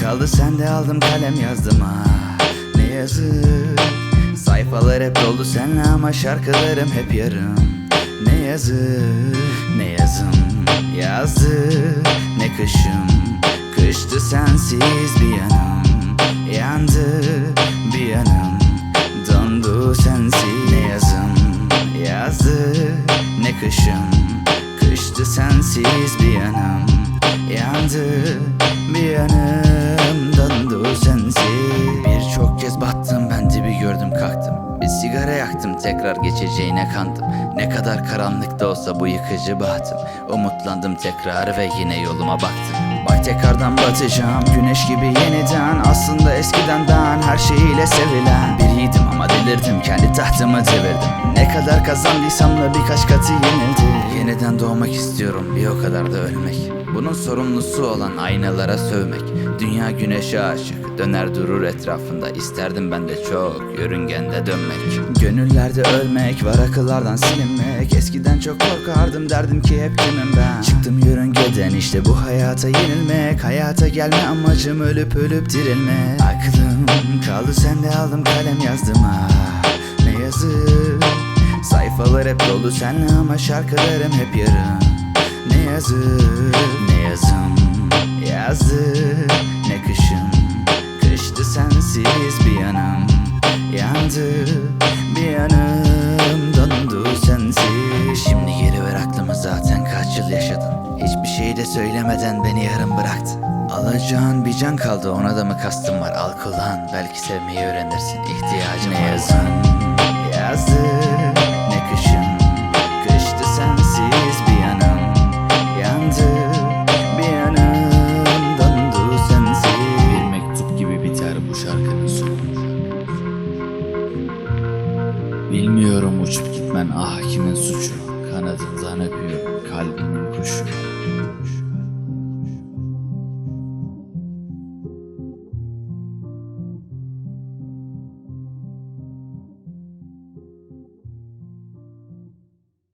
kaldı sende aldım kalem yazdım ah Ne yazık. Sayfalar hep dolu senle ama şarkılarım hep yarım. Ne yazık Ne yazım yazdı Ne kışım Kıştı sensiz bir yanım. Yandı bir yanım Dondu sensiz. Ne yazım yazdı Ne kışım Kıştı sensiz bir yanım. Yandı bir kalktım. Bir sigara yaktım tekrar geçeceğine kandım. Ne kadar karanlıkta olsa bu yıkıcı bahtım. Umutlandım tekrar ve yine yoluma baktım. Bak tekrardan batacağım güneş gibi yeniden. Aslında eskiden daha her şeyiyle sevilen Biriydim ama delirdim kendi tahtımı devirdim. Ne kadar kazandıysam da birkaç katı yenildi. Yeniden doğmak istiyorum bir o kadar da ölmek. Bunun sorumlusu olan aynalara sövmek Dünya güneşe aşık döner durur etrafında. İsterdim ben de çok yörüngende dönmek. Gönüllerde ölmek var akıllardan silinmek. Eskiden çok korkardım derdim ki hep kimim ben? Çıktım yörüngeden işte bu hayata yenilmek. Hayata gelme amacım ölüp ölüp dirilmek. Aklım kaldı sende aldım kalem yazdım ah. Ne yazık Sayfalar hep dolu senle ama şarkılarım hep yarım. Ne yazık ne yazım yazdı ne kışım Kıştı sensiz bir yanım. Yandı bir yanım. Dondu sensiz. Şimdi geri ver aklımı zaten kaç yıl yaşadın? Hiçbir şey de söylemeden beni yarım bıraktın. Alacağın bir can kaldı ona da mı kastım var? Al kullan belki sevmeyi öğrenirsin. İhtiyacın ne yazın? Yazdı ne kışım Bilmiyorum uçup gitmen ah kimin suçu? Kanadından öpüyor kalbimin kuşu.